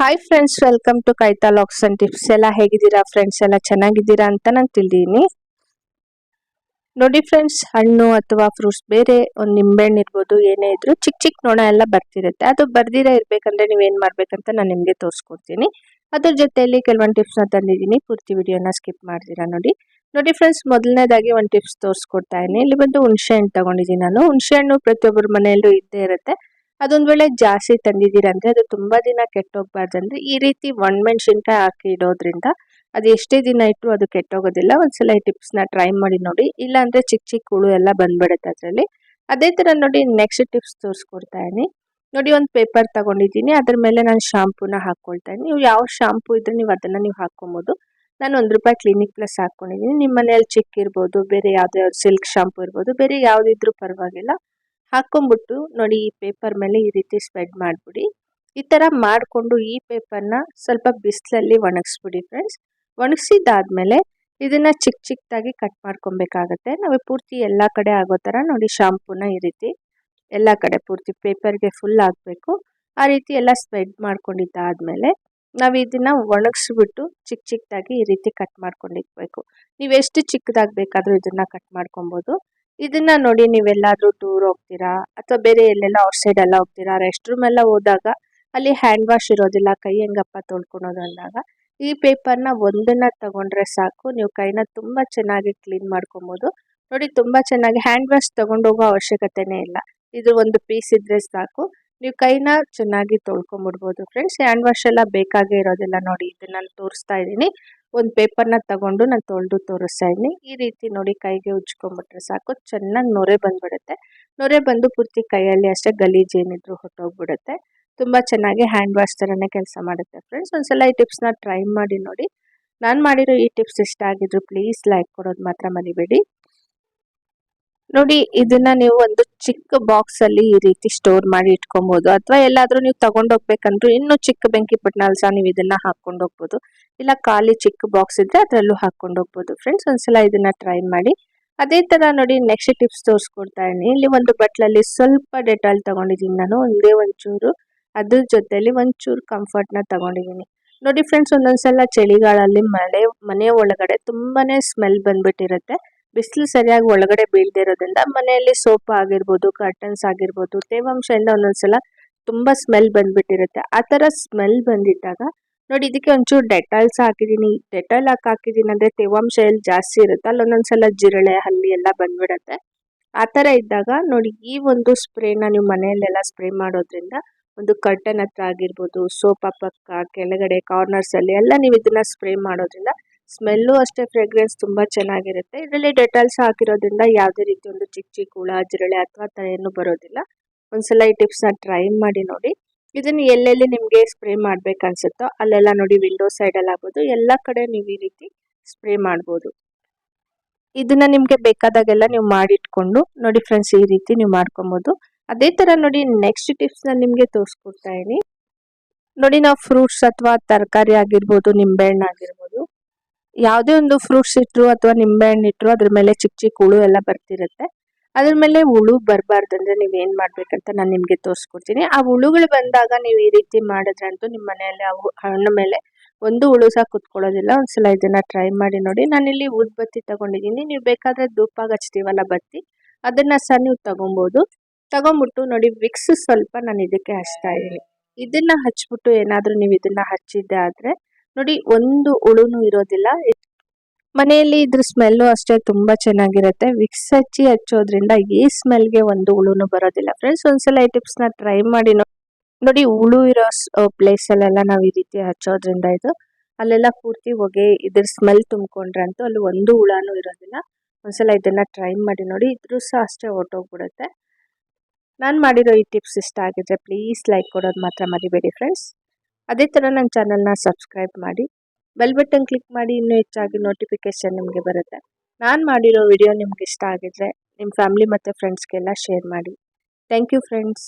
Hi friends welcome to ಕೈತಾ LOX and tips ಎಲ್ಲ ಹೇಗಿದ್ದೀರಾ ಫ್ರೆಂಡ್ಸ್ ಎಲ್ಲ ಚೆನ್ನಾಗಿದ್ದೀರಾ ಅಂತ ನಾನು ತಿಳಿದೀನಿ. ನೋಡಿ ಫ್ರೆಂಡ್ಸ್ ಹಣ್ಣು ಅಥವಾ ಫ್ರೂಟ್ಸ್ ಬೇರೆ ಒಂದು ನಿಂಬೆಹಣ್ಣು ಇರ್ಬೋದು, ಏನೇ ಇದ್ರು ಚಿಕ್ಕ ಚಿಕ್ಕ ನೊಣ ಎಲ್ಲ ಬರ್ತಿರುತ್ತೆ. ಅದು ಬರ್ದಿರ ಇರ್ಬೇಕಂದ್ರೆ ನೀವೇನು ಮಾಡ್ಬೇಕಂತ ನಾನು ನಿಮಗೆ ತೋರಿಸ್ಕೊಡ್ತೀನಿ. ಅದ್ರ ಜೊತೆಯಲ್ಲಿ ಕೆಲವೊಂದು ಟಿಪ್ಸ್ನ ತಂದಿದ್ದೀನಿ ಪೂರ್ತಿ ವಿಡಿಯೋನ ಸ್ಕಿಪ್ ಮಾಡ್ತೀರಾ ನೋಡಿ. ನೋಡಿ ಫ್ರೆಂಡ್ಸ್ ಮೊದಲನೇದಾಗಿ ಒಂದು ಟಿಪ್ಸ್ ತೋರಿಸ್ಕೊಡ್ತಾ ಇದ್ದೀನಿ. ಇಲ್ಲಿ ಬಂದು ಹುಣಸೆ ಹಣ್ಣು ತಗೊಂಡಿದ್ದೀನಿ ನಾನು. ಹುಣಸೆ ಹಣ್ಣು ಪ್ರತಿಯೊಬ್ಬರ ಮನೆಯಲ್ಲೂ ಇದ್ದೇ ಇರುತ್ತೆ. ಅದೊಂದ್ ವೇಳೆ ಜಾಸ್ತಿ ತಂದಿದ್ದೀರಂದ್ರೆ ಅದು ತುಂಬಾ ದಿನ ಕೆಟ್ಟೋಗ್ಬಾರ್ದಂದ್ರೆ ಈ ರೀತಿ ಒಣ ಮೆಣಸಿನ್ಕಾಯಿ ಹಾಕಿ ಇಡೋದ್ರಿಂದ ಅದು ಎಷ್ಟೇ ದಿನ ಇಟ್ಟರು ಅದು ಕೆಟ್ಟೋಗೋದಿಲ್ಲ. ಒಂದ್ಸಲ ಈ ಟಿಪ್ಸ್ನ ಟ್ರೈ ಮಾಡಿ ನೋಡಿ. ಇಲ್ಲಾಂದರೆ ಚಿಕ್ಕ ಚಿಕ್ಕ ಹುಳು ಎಲ್ಲ ಬಂದ್ಬಿಡುತ್ತೆ ಅದರಲ್ಲಿ. ಅದೇ ತರ ನೋಡಿ ನೆಕ್ಸ್ಟ್ ಟಿಪ್ಸ್ ತೋರಿಸ್ಕೊಡ್ತಾ ಇದೀನಿ ನೋಡಿ ಒಂದು ಪೇಪರ್ ತಗೊಂಡಿದ್ದೀನಿ. ಅದ್ರ ಮೇಲೆ ನಾನು ಶಾಂಪೂನ ಹಾಕ್ಕೊಳ್ತಾ ಇದ್ದೀನಿ. ನೀವು ಯಾವ ಶಾಂಪೂ ಇದ್ರೆ ನೀವು ಅದನ್ನ ನೀವು ಹಾಕ್ಕೊಬೋದು ನಾನು ಒಂದು ರೂಪಾಯಿ ಕ್ಲಿನಿಕ್ ಪ್ಲಸ್ ಹಾಕ್ಕೊಂಡಿದ್ದೀನಿ ನಿಮ್ಮ ಮನೇಲಿ ಚಿಕ್ಕ ಇರ್ಬೋದು, ಬೇರೆ ಯಾವ್ದು ಸಿಲ್ಕ್ ಶಾಂಪು ಇರ್ಬೋದು, ಬೇರೆ ಯಾವುದಿದ್ರೂ ಪರವಾಗಿಲ್ಲ. ಹಾಕೊಂಡ್ಬಿಟ್ಟು ನೋಡಿ ಈ ಪೇಪರ್ ಮೇಲೆ ಈ ರೀತಿ ಸ್ಪ್ರೆಡ್ ಮಾಡಿಬಿಡಿ. ಈ ಥರ ಮಾಡಿಕೊಂಡು ಈ ಪೇಪರ್ನ ಸ್ವಲ್ಪ ಬಿಸಿಲಲ್ಲಿ ಒಣಗಿಸ್ಬಿಡಿ ಫ್ರೆಂಡ್ಸ್ ಒಣಗಿಸಿದಾದ್ಮೇಲೆ ಇದನ್ನು ಚಿಕ್ಕ ಚಿಕ್ಕದಾಗಿ ಕಟ್ ಮಾಡ್ಕೊಬೇಕಾಗತ್ತೆ. ನಾವು ಪೂರ್ತಿ ಎಲ್ಲ ಕಡೆ ಆಗೋ ಥರ ನೋಡಿ ಶಾಂಪೂನ ಈ ರೀತಿ ಎಲ್ಲ ಕಡೆ ಪೂರ್ತಿ ಪೇಪರ್ಗೆ ಫುಲ್ ಆಗಬೇಕು ಆ ರೀತಿ ಎಲ್ಲ ಸ್ಪ್ರೆಡ್ ಮಾಡ್ಕೊಂಡಿದ್ದಾದ್ಮೇಲೆ ನಾವು ಇದನ್ನು ಒಣಗಿಸ್ಬಿಟ್ಟು ಚಿಕ್ಕ ಚಿಕ್ಕದಾಗಿ ಈ ರೀತಿ ಕಟ್ ಮಾಡ್ಕೊಂಡಿರ್ಬೇಕು. ನೀವು ಎಷ್ಟು ಚಿಕ್ಕದಾಗಿ ಬೇಕಾದರೂ ಇದನ್ನ ಕಟ್ ಮಾಡ್ಕೊಬೋದು. ಇದನ್ನ ನೋಡಿ ನೀವೆಲ್ಲಾದ್ರೂ ಟೂರ್ ಹೋಗ್ತೀರಾ? ಅಥವಾ ಬೇರೆ ಎಲ್ಲೆಲ್ಲ ಔಟ್ ಸೈಡ್ ಎಲ್ಲ ಹೋಗ್ತೀರಾ? ರೆಸ್ಟ್ ರೂಮ್ ಎಲ್ಲ ಹೋದಾಗ ಅಲ್ಲಿ ಹ್ಯಾಂಡ್ ವಾಶ್ ಇರೋದಿಲ್ಲ, ಕೈ ಹೆಂಗಪ್ಪ ತೊಳ್ಕೊಳೋದು ಅಂದಾಗ ಈ ಪೇಪರ್ನ ಒಂದನ್ನ ತಗೊಂಡ್ರೆ ಸಾಕು. ನೀವು ಕೈನ ತುಂಬಾ ಚೆನ್ನಾಗಿ ಕ್ಲೀನ್ ಮಾಡ್ಕೊಬೋದು. ನೋಡಿ ತುಂಬಾ ಚೆನ್ನಾಗಿ ಹ್ಯಾಂಡ್ ವಾಶ್ ತಗೊಂಡೋಗೋ ಅವಶ್ಯಕತೆನೇ ಇಲ್ಲ. ಇದು ಒಂದು ಪೀಸ್ ಇದ್ರೆ ಸಾಕು. ನೀವು ಕೈನ ಚೆನ್ನಾಗಿ ತೊಳ್ಕೊಂಬಿಡ್ಬೋದು ಫ್ರೆಂಡ್ಸ್ ಹ್ಯಾಂಡ್ ವಾಶ್ ಎಲ್ಲ ಬೇಕಾಗೇ ಇರೋದಿಲ್ಲ ನೋಡಿ. ಇದನ್ನ ನಾನು ತೋರಿಸ್ತಾ ಇದ್ದೀನಿ. ಒಂದು ಪೇಪರ್ನ ತಗೊಂಡು ನಾನು ತೊಳೆದು ತೋರಿಸ್ತಾ ಇದ್ದೀನಿ ಈ ರೀತಿ ನೋಡಿ ಕೈಗೆ ಉಜ್ಕೊಂಡ್ಬಿಟ್ರೆ ಸಾಕು. ಚೆನ್ನಾಗಿ ನೊರೆ ಬಂದ್ಬಿಡುತ್ತೆ. ನೊರೆ ಬಂದು ಪೂರ್ತಿ ಕೈಯಲ್ಲಿ ಅಷ್ಟೇ ಗಲೀಜು ಏನಿದ್ರು ಹೊಟ್ಟೋಗ್ಬಿಡುತ್ತೆ ತುಂಬ ಚೆನ್ನಾಗಿ ಹ್ಯಾಂಡ್ ವಾಶ್ ಥರನೇ ಕೆಲಸ ಮಾಡುತ್ತೆ ಫ್ರೆಂಡ್ಸ್ ಒಂದ್ಸಲ ಈ ಟಿಪ್ಸ್ನ ಟ್ರೈ ಮಾಡಿ ನೋಡಿ. ನಾನು ಮಾಡಿರೋ ಈ ಟಿಪ್ಸ್ ಇಷ್ಟ ಆಗಿದ್ರು ಪ್ಲೀಸ್ ಲೈಕ್ ಕೊಡೋದು ಮಾತ್ರ ಮರಿಬೇಡಿ. ನೋಡಿ, ಇದನ್ನ ನೀವು ಒಂದು ಚಿಕ್ಕ ಬಾಕ್ಸ್ ಅಲ್ಲಿ ಈ ರೀತಿ ಸ್ಟೋರ್ ಮಾಡಿ ಇಟ್ಕೊಬಹುದು ಅಥವಾ ಎಲ್ಲಾದ್ರೂ ನೀವು ತಗೊಂಡೋಗ್ಬೇಕಂದ್ರೂ ಇನ್ನೂ ಚಿಕ್ಕ ಬೆಂಕಿ ಪಟ್ನಲ್ಲಿ ಸಹ ನೀವು ಇದನ್ನ ಹಾಕೊಂಡು ಹೋಗ್ಬೋದು ಇಲ್ಲ ಖಾಲಿ ಚಿಕ್ಕ ಬಾಕ್ಸ್ ಇದ್ರೆ ಅದರಲ್ಲೂ ಹಾಕೊಂಡು ಹೋಗ್ಬೋದು ಫ್ರೆಂಡ್ಸ್ ಒಂದ್ಸಲ ಇದನ್ನ ಟ್ರೈ ಮಾಡಿ. ಅದೇ ತರ ನೋಡಿ ನೆಕ್ಸ್ಟ್ ಟಿಪ್ಸ್ ತೋರಿಸ್ಕೊಡ್ತಾ ಇದ್ದೀನಿ. ಇಲ್ಲಿ ಒಂದು ಬಟ್ಲಲ್ಲಿ ಸ್ವಲ್ಪ ಡೆಟಾಲ್ ತಗೊಂಡಿದ್ದೀನಿ ನಾನು, ಒಂದೇ ಒಂಚೂರು. ಅದ್ರ ಜೊತೆಲಿ ಒಂಚೂರು ಕಂಫರ್ಟ್ನ ತಗೊಂಡಿದ್ದೀನಿ. ನೋಡಿ ಫ್ರೆಂಡ್ಸ್ ಒಂದೊಂದ್ಸಲ ಚಳಿಗಾಲಲ್ಲಿ ಮಳೆ ಮನೆ ಒಳಗಡೆ ತುಂಬಾನೇ ಸ್ಮೆಲ್ ಬಂದ್ಬಿಟ್ಟಿರುತ್ತೆ. ಬಿಸಿಲು ಸರಿಯಾಗಿ ಒಳಗಡೆ ಬೀಳದೆ ಇರೋದ್ರಿಂದ ಮನೆಯಲ್ಲಿ ಸೋಪ್ ಆಗಿರ್ಬೋದು ಕರ್ಟನ್ಸ್ ಆಗಿರ್ಬೋದು ತೇವಾಂಶದಿಂದ ಒಂದೊಂದ್ಸಲ ತುಂಬಾ ಸ್ಮೆಲ್ ಬಂದ್ಬಿಟ್ಟಿರುತ್ತೆ. ಆ ಥರ ಸ್ಮೆಲ್ ಬಂದಿದ್ದಾಗ ನೋಡಿ ಇದಕ್ಕೆ ಒಂಚೂರು ಡೆಟಾಲ್ಸ್ ಹಾಕಿದ್ದೀನಿ. ಡೆಟಾಲ್ ಹಾಕಿ ಹಾಕಿದ್ದೀನಿ ಅಂದರೆ ತೇವಾಂಶ ಎಲ್ಲಿ ಜಾಸ್ತಿ ಇರುತ್ತೆ, ಅಲ್ಲಿ ಒಂದೊಂದ್ಸಲ ಜಿರಳೆ, ಹಲ್ಲಿ ಎಲ್ಲ ಬಂದ್ಬಿಡುತ್ತೆ. ಆ ಥರ ಇದ್ದಾಗ ನೋಡಿ ಈ ಒಂದು ಸ್ಪ್ರೇನ ನೀವು ಮನೆಯಲ್ಲೆಲ್ಲ ಸ್ಪ್ರೇ ಮಾಡೋದ್ರಿಂದ ಒಂದು ಕರ್ಟನ್ ಹತ್ರ ಆಗಿರ್ಬೋದು, ಸೋಪಾ ಪಕ್ಕ ಕೆಳಗಡೆ ಕಾರ್ನರ್ಸ್ ಅಲ್ಲಿ ಎಲ್ಲ ನೀವು ಇದನ್ನು ಸ್ಪ್ರೇ ಮಾಡೋದ್ರಿಂದ ಸ್ಮೆಲ್ಲು ಅಷ್ಟೇ ಫ್ರೆಗ್ರೆನ್ಸ್ ತುಂಬಾ ಚೆನ್ನಾಗಿರುತ್ತೆ. ಇದರಲ್ಲಿ ಡೆಟಾಲ್ಸ್ ಹಾಕಿರೋದ್ರಿಂದ ಯಾವುದೇ ರೀತಿ ಒಂದು ಚಿಕ್ಕ ಚಿಕ್ಕ ಹುಳ, ಜಿರಳೆ ಅಥವಾ ತಲೆಯನ್ನು ಬರೋದಿಲ್ಲ. ಒಂದ್ಸಲ ಈ ಟಿಪ್ಸ್ನ ಟ್ರೈ ಮಾಡಿ ನೋಡಿ. ಇದನ್ನು ಎಲ್ಲೆಲ್ಲಿ ನಿಮಗೆ ಸ್ಪ್ರೇ ಮಾಡ್ಬೇಕು ಅನ್ಸುತ್ತೋ ಅಲ್ಲೆಲ್ಲ ನೋಡಿ ವಿಂಡೋ ಸೈಡ್ ಅಲ್ಲಿ ಆಗ್ಬೋದು ಎಲ್ಲ ಕಡೆ ನೀವು ಈ ರೀತಿ ಸ್ಪ್ರೇ ಮಾಡ್ಬೋದು. ಇದನ್ನು ನಿಮಗೆ ಬೇಕಾದಾಗೆಲ್ಲ ನೀವು ಮಾಡಿಟ್ಕೊಂಡು ನೋಡಿ ಫ್ರೆಂಡ್ಸ್ ಈ ರೀತಿ ನೀವು ಮಾಡ್ಕೊಬೋದು. ಅದೇ ತರ ನೋಡಿ ನೆಕ್ಸ್ಟ್ ಟಿಪ್ಸ್ನ ನಿಮ್ಗೆ ತೋರಿಸ್ಕೊಡ್ತಾ ಇದೀನಿ ನೋಡಿ ನಾವು ಫ್ರೂಟ್ಸ್ ಅಥವಾ ತರಕಾರಿ ಆಗಿರ್ಬೋದು, ನಿಂಬೆಹಣ್ಣು ಆಗಿರ್ಬೋದು ಯಾವುದೇ ಒಂದು ಫ್ರೂಟ್ಸ್ ಇಟ್ಟರು ಅಥವಾ ನಿಂಬೆಹಣ್ಣು ಇಟ್ಟರು ಅದ್ರ ಮೇಲೆ ಚಿಕ್ಕ ಚಿಕ್ಕ ಹುಳು ಎಲ್ಲ ಬರ್ತಿರುತ್ತೆ. ಅದ್ರ ಮೇಲೆ ಹುಳು ಬರಬಾರ್ದಂದ್ರೆ ನೀವು ಏನು ಮಾಡ್ಬೇಕಂತ ನಾನು ನಿಮಗೆ ತೋರಿಸ್ಕೊಡ್ತೀನಿ. ಆ ಹುಳುಗಳು ಬಂದಾಗ ನೀವು ಈ ರೀತಿ ಮಾಡಿದ್ರಂತೂ ನಿಮ್ಮ ಮನೆಯಲ್ಲಿ ಅವು ಹಣ್ಣು ಮೇಲೆ ಒಂದು ಹುಳು ಸಹ ಕುತ್ಕೊಳ್ಳೋದಿಲ್ಲ. ಒಂದ್ಸಲ ಇದನ್ನು ಟ್ರೈ ಮಾಡಿ ನೋಡಿ. ನಾನಿಲ್ಲಿ ಬತ್ತಿ ತಗೊಂಡಿದ್ದೀನಿ. ನೀವು ಬೇಕಾದರೆ ಧೂಪ ಹಚ್ತೀವಲ್ಲ ಬತ್ತಿ, ಅದನ್ನು ಸಹ ನೀವು ತಗೊಬೋದು. ತಗೊಂಬಿಟ್ಟು ನೋಡಿ, ವಿಕ್ಸ್ ಸ್ವಲ್ಪ ನಾನು ಇದಕ್ಕೆ ಹಚ್ತಾ ಇದ್ದೀನಿ. ಇದನ್ನು ಹಚ್ಬಿಟ್ಟು ಏನಾದರೂ ನೀವು ಇದನ್ನು ಹಚ್ಚಿದ್ದೆ ಆದ್ರೆ ನೋಡಿ, ಒಂದು ಹುಳುನು ಇರೋದಿಲ್ಲ. ಮನೆಯಲ್ಲಿ ಇದ್ರ ಸ್ಮೆಲ್ಲು ಅಷ್ಟೇ ತುಂಬಾ ಚೆನ್ನಾಗಿರುತ್ತೆ. ವಿಕ್ಸ್ ಹಚ್ಚಿ ಹಚ್ಚೋದ್ರಿಂದ ಈ ಸ್ಮೆಲ್ಗೆ ಒಂದು ಹುಳುನು ಬರೋದಿಲ್ಲ. ಫ್ರೆಂಡ್ಸ್ ಒಂದ್ಸಲ ಈ ಟಿಪ್ಸ್ನ ಟ್ರೈ ಮಾಡಿ ನೋಡಿ ಹುಳು ಇರೋ ಪ್ಲೇಸ್ ಅಲ್ಲೆಲ್ಲ ನಾವು ಈ ರೀತಿ ಹಚ್ಚೋದ್ರಿಂದ ಇದು, ಅಲ್ಲೆಲ್ಲ ಪೂರ್ತಿ ಹೊಗೆ, ಇದ್ರ ಸ್ಮೆಲ್ ತುಂಬಿಕೊಂಡ್ರೆ ಅಂತೂ ಅಲ್ಲಿ ಒಂದು ಹುಳಾನು ಇರೋದಿಲ್ಲ. ಒಂದ್ಸಲ ಇದನ್ನ ಟ್ರೈ ಮಾಡಿ ನೋಡಿ, ಇದ್ರೂ ಸಹ ಅಷ್ಟೇ ಹೊಟ್ಟೋಗ್ಬಿಡುತ್ತೆ ನಾನು ಮಾಡಿರೋ ಈ ಟಿಪ್ಸ್ ಇಷ್ಟ ಆಗಿದ್ರೆ ಪ್ಲೀಸ್ ಲೈಕ್ ಕೊಡೋದು ಮಾತ್ರ ಮರಿಬೇಡಿ ಫ್ರೆಂಡ್ಸ್ ಅದೇ ಥರ ನನ್ನ ಚಾನಲ್ನ ಸಬ್ಸ್ಕ್ರೈಬ್ ಮಾಡಿ. ಬೆಲ್ ಬಟನ್ ಕ್ಲಿಕ್ ಮಾಡಿ ಇನ್ನೂ ಹೆಚ್ಚಾಗಿ ನೋಟಿಫಿಕೇಶನ್ ನಿಮಗೆ ಬರುತ್ತೆ. ನಾನು ಮಾಡಿರೋ ವಿಡಿಯೋ ನಿಮ್ಗೆ ಇಷ್ಟ ಆಗಿದ್ರೆ ನಿಮ್ಮ ಫ್ಯಾಮಿಲಿ ಮತ್ತು ಫ್ರೆಂಡ್ಸ್ಗೆಲ್ಲ ಶೇರ್ ಮಾಡಿ. Thank you friends